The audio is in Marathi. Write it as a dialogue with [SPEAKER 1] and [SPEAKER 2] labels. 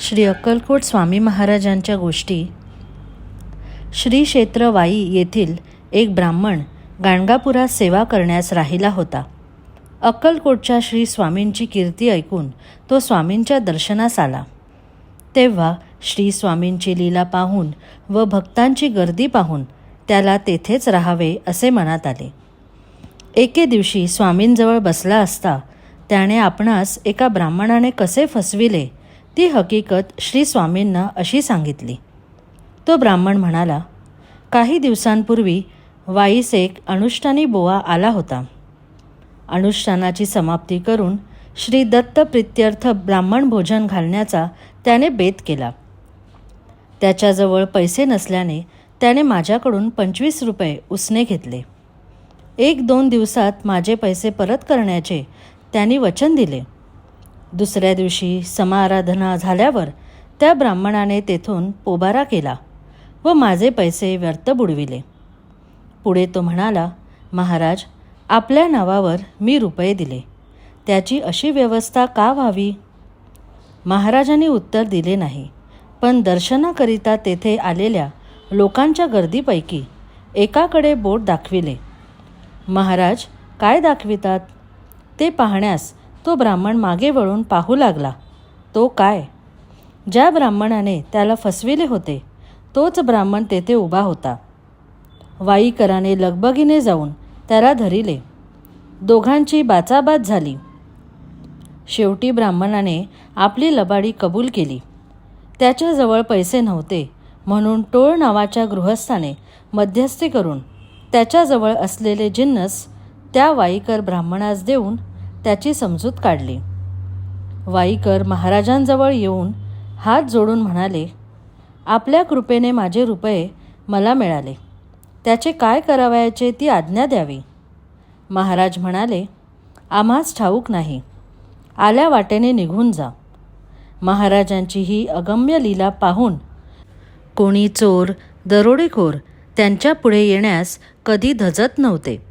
[SPEAKER 1] श्री अक्कलकोट स्वामी महाराजांच्या गोष्टी. श्री क्षेत्र वाई येथील एक ब्राह्मण गाणगापुरात सेवा करण्यास राहिला होता. अक्कलकोटच्या श्री स्वामींची कीर्ती ऐकून तो स्वामींच्या दर्शनास आला. तेव्हा श्री स्वामींची लीला पाहून व भक्तांची गर्दी पाहून त्याला तेथेच राहावे असे मनात आले. एके दिवशी स्वामींजवळ बसला असता त्याने आपणास एका ब्राह्मणाने कसे फसविले ती हकीकत श्री स्वामींना अशी सांगितली. तो ब्राह्मण म्हणाला काही दिवसांपूर्वी वाईस एक अनुष्ठानी बोवा आला होता. अनुष्ठानाची समाप्ती करून श्री दत्त प्रित्यर्थ ब्राह्मण भोजन घालण्याचा त्याने बेत केला. त्याच्याजवळ पैसे नसल्याने त्याने माझ्याकडून पंचवीस रुपये उसने घेतले. एक दोन दिवसात माझे पैसे परत करण्याचे त्यांनी वचन दिले. दुसऱ्या दिवशी समाराधना झाल्यावर त्या ब्राह्मणाने तेथून पोबारा केला व माझे पैसे व्यर्थ बुडविले. पुढे तो म्हणाला महाराज आपल्या नावावर मी रुपये दिले. त्याची अशी व्यवस्था का व्हावी? महाराजांनी उत्तर दिले नाही पण दर्शनाकरिता तेथे आलेल्या लोकांच्या गर्दीपैकी एकाकडे बोट दाखविले. महाराज काय दाखवितात? ते पाहण्यास तो ब्राह्मण मागे वळून पाहू लागला. तो काय? ज्या ब्राह्मणाने त्याला फसविले होते तोच ब्राह्मण तेथे उभा होता. वाईकराने लगबगीने जाऊन त्याला धरिले. दोघांची बाचाबाच झाली. शेवटी ब्राह्मणाने आपली लबाडी कबूल केली. त्याच्याजवळ पैसे नव्हते म्हणून टोळ नावाच्या गृहस्थाने मध्यस्थी करून त्याच्याजवळ असलेले जिन्नस त्या वाईकर ब्राह्मणास देऊन त्याची समजूत काढली. वाईकर महाराजांजवळ येऊन हात जोडून म्हणाले आपल्या कृपेने माझे रुपये मला मिळाले. त्याचे काय करावयाचे ती आज्ञा द्यावी. महाराज म्हणाले आम्हास ठाऊक नाही. आल्या वाटेने निघून जा. महाराजांची ही अगम्य लीला पाहून कोणी चोर दरोडेखोर त्यांच्या पुढे येण्यास कधी धजत नव्हते.